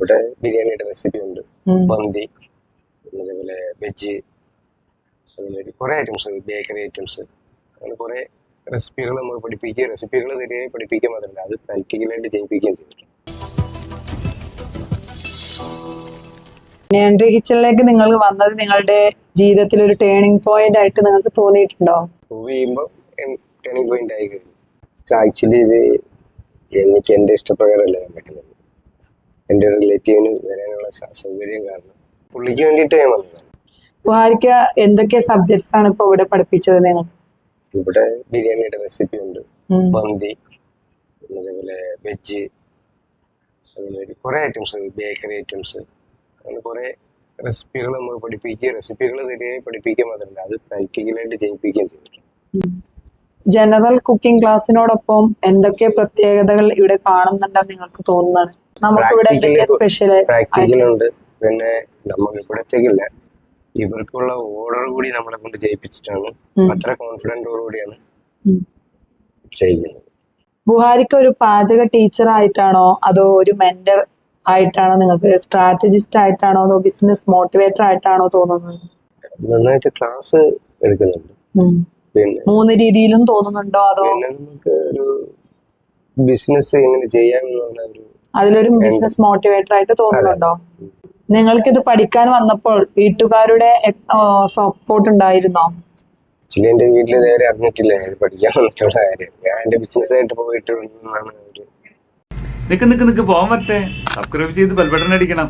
ഇവിടെ ബിരിയാണിയുടെ റെസിപ്പി ഉണ്ട്. മന്തി അതേപോലെ വെജ് അതുപോലെ കുറെ ഐറ്റംസ് ബേക്കറി ഐറ്റംസ് അങ്ങനെ കുറെ റെസിപ്പികൾ നമ്മൾ പഠിപ്പിക്കുക റെസിപ്പികൾ തരികയും പഠിപ്പിക്കുക മാത്രമല്ല അത് പ്രാക്ടിക്കലായിട്ട് ചെയ്യിപ്പിക്കുകയും ചെയ്തിട്ടുണ്ട്. എൻട്രി കിച്ചണിലേക്ക് നിങ്ങൾ വന്നത് നിങ്ങളുടെ ജീവിതത്തിൽ ഒരു ടേണിംഗ് പോയിന്റ് ആയിട്ട് നിങ്ങൾക്ക് തോന്നിയിട്ടുണ്ടോ? മൂവ് ചെയ്യുമ്പോൾ ടേണിംഗ് പോയിന്റ് ആയി കഴിഞ്ഞു. ആക്ച്വലി ഇത് എനിക്ക് എന്റെ ഇഷ്ടപ്രകാരമല്ല ഞാൻ പറ്റുന്നത് എന്റെ റിലേറ്റീവിന് വരാനുള്ള സൗകര്യം കാരണം പുള്ളിക്ക് വേണ്ടിയിട്ട് ഞാൻ വന്നതാണ്. ഗുഹാരിക്ക എന്തൊക്കെ സബ്ജക്ട്സ് ആണ് ഇപ്പൊ ഇവിടെ പഠിപ്പിച്ചത് നിങ്ങൾ? ഇവിടെ ബിരിയാണിയുടെ റെസിപ്പി ഉണ്ട്. മന്തി അതേപോലെ വെജ് അതുപോലെ കുറെ ഐറ്റംസ് ബേക്കറി ഐറ്റംസ് അങ്ങനെ കുറെ റെസിപ്പികൾ നമ്മൾ പഠിപ്പിക്കുക റെസിപ്പികൾ ശരിയായി പഠിപ്പിക്കുക മാത്രമല്ല അത് പ്രാക്ടിക്കലായിട്ട് ചെയ്യിപ്പിക്കുകയും ചെയ്തിട്ടുണ്ട്. ജനറൽ കുക്കിംഗ് ക്ലാസ്സിനോടൊപ്പം എന്തൊക്കെ പ്രത്യേകതകൾ ഇവിടെ കാണുന്നുണ്ടെന്ന് നിങ്ങൾക്ക് തോന്നുന്നതാണ്? നമുക്ക് ഇവിടെ എന്തൊക്കെ സ്പെഷ്യൽ പ്രാക്ടിക്കലുണ്ട് പിന്നെ നമുക്ക് ഇവിടത്തേക്കില്ല ഇവർക്കുള്ള ഓർഡർ കൂടി നമ്മളെ കൊണ്ട് ജയിപ്പിച്ചിട്ടാണ്. അത്ര കോൺഫിഡന്റോടു കൂടിയാണ് ചെയ്യുന്നത്. ബുഹാരിക്ക് ഒരു പാചക ടീച്ചർ ആയിട്ടാണോ അതോ ഒരു മെന്റർ ആയിട്ടാണോ നിങ്ങൾക്ക് സ്ട്രാറ്റജിസ്റ്റ് ആയിട്ടാണോ അതോ ബിസിനസ് മോട്ടിവേറ്റർ ആയിട്ടാണോ തോന്നുന്നത്? നന്നായിട്ട് ക്ലാസ് എടുക്കുന്നുണ്ട്. മൂന്ന് രീതിയിലും തോന്നുന്നുണ്ടോ അതോ നമുക്ക് ഒരു ബിസിനസ് എങ്ങനെ ചെയ്യാം ഒരു അതിലൊരു ബിസിനസ് മോട്ടിവേറ്റർ ആയിട്ട് തോന്നുന്നുണ്ടോ? നിങ്ങൾക്ക് ഇത് പഠിക്കാൻ വന്നപ്പോൾ വീട്ടുകാരുടെ സപ്പോർട്ട് ഉണ്ടായിരുന്നോ? ആക്ച്വലി എന്റെ വീട്ടിൽ നേരെ അറിഞ്ഞിട്ടില്ല പഠിക്കാൻ വന്നിട്ടുള്ള കാര്യം. ഞാൻ എന്റെ ബിസിനസ് ആയിട്ട് പോയിട്ട് വന്നതാണ് നിക്ക് നിക്ക് നിക്ക് പോകാൻ പറ്റേ. സബ്സ്ക്രൈബ് ചെയ്ത് ബെൽബട്ടൺ അടിക്കണം.